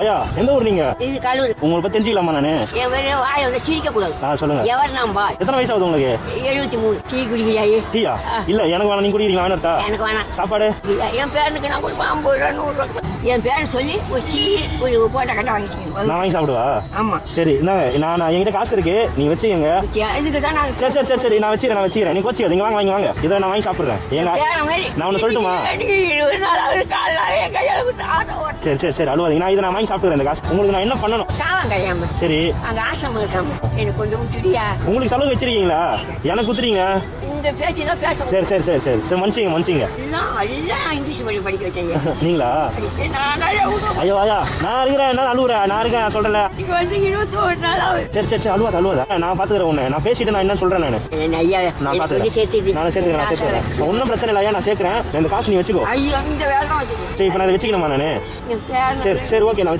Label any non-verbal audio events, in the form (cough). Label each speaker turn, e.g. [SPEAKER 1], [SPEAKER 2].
[SPEAKER 1] ஐயா எந்த ஊர் நீங்க?
[SPEAKER 2] இது கல்லூரி.
[SPEAKER 1] உங்களை பத்தி தெரிஞ்சுக்கலாமா நானு?
[SPEAKER 2] என் வாயை வந்து சிரிக்க கூடாது
[SPEAKER 1] ஆ சொல்லுங்க.
[SPEAKER 2] எவர் நம்பா
[SPEAKER 1] எத்தனை வயசு ஆகுது உங்களுக்கு?
[SPEAKER 2] எழுபத்தி மூணு டீ குடிக்கிறாயே
[SPEAKER 1] டீயா? இல்ல எனக்கு வேணாம். நீங்க குடிக்கிறீங்க வேணாட்டா
[SPEAKER 2] எனக்கு வேணாம்.
[SPEAKER 1] சாப்பாடு?
[SPEAKER 2] என் பேரனுக்கு நான் கொடுப்பேன். ஐம்பது ரூபா நூறு ரூபா. என் பேரன் சொல்லி ஒரு டீ ஒரு போட்டா கட்ட வாங்கிட்டு
[SPEAKER 1] நான் வாங்கி சாப்பிடுவா?
[SPEAKER 2] ஆமா.
[SPEAKER 1] சரி இந்தாங்க. நான் என்கிட்ட காசு இருக்கு. நீங்க வச்சுக்கோங்க.
[SPEAKER 2] இதுக்கு தான் நான்
[SPEAKER 1] சரி சரி சரி சரி. நான் வச்சுக்கிறேன் நான் வச்சுக்கிறேன். நீ வச்சுக்க நீங்க வாங்க வாங்க வாங்க. இதை நான் வாங்கி சாப்பிடுறேன். நான் ஒண்ணு சொல்லட்டுமா? சரி சரி சரி அழுவாதீங்க. நான் இதை நான் வாங்கி சாப்பிடுறேன் இந்த காசு. உங்களுக்கு நான் என்ன பண்ணணும்? சரி.
[SPEAKER 2] அங்க ஆசிரமம் இருக்காம எனக்கு கொஞ்சம் விட்டுடியா
[SPEAKER 1] உங்களுக்கு செலவு வச்சிருக்கீங்களா? எனக்கு குத்துறீங்க?
[SPEAKER 2] இந்த பேச்சு தான் பேச
[SPEAKER 1] சரி சரி சரி சரி. சரி மன்னிச்சிங்க மன்னிச்சிங்க
[SPEAKER 2] எல்லாம் இங்கிலீஷ் மீடியம் படிக்க வச்சேன் (laughs)
[SPEAKER 1] நீங்களா. ஐயோ ஐயா நான் இருக்கிறேன். என்ன அழுவுறேன் நான் இருக்கேன் சொல்றேன்
[SPEAKER 2] இங்க வந்து இருபத்தோரு நாள் ஆகுது.
[SPEAKER 1] சரி சரி சரி அழுவாத அழுவாத. நான் பாத்துக்கிறேன் உன்னை. நான் பேசிட்டு நான் என்ன சொல்றேன் நான். நான். பாத்துக்கிறேன். நான் சேர்த்துக்கிறேன் நான் சேர்த்துக்கிறேன். ஒன்றும் பிரச்சனை இல்லை ஐயா நான் சேர்க்கிறேன். இந்த காசு நீ வச்சுக்கோ.
[SPEAKER 2] ஐயோ இந்த
[SPEAKER 1] சரி இப்போ நான் இதை வச்சுக்கணுமா நான்? சரி சரி ஓகே நான்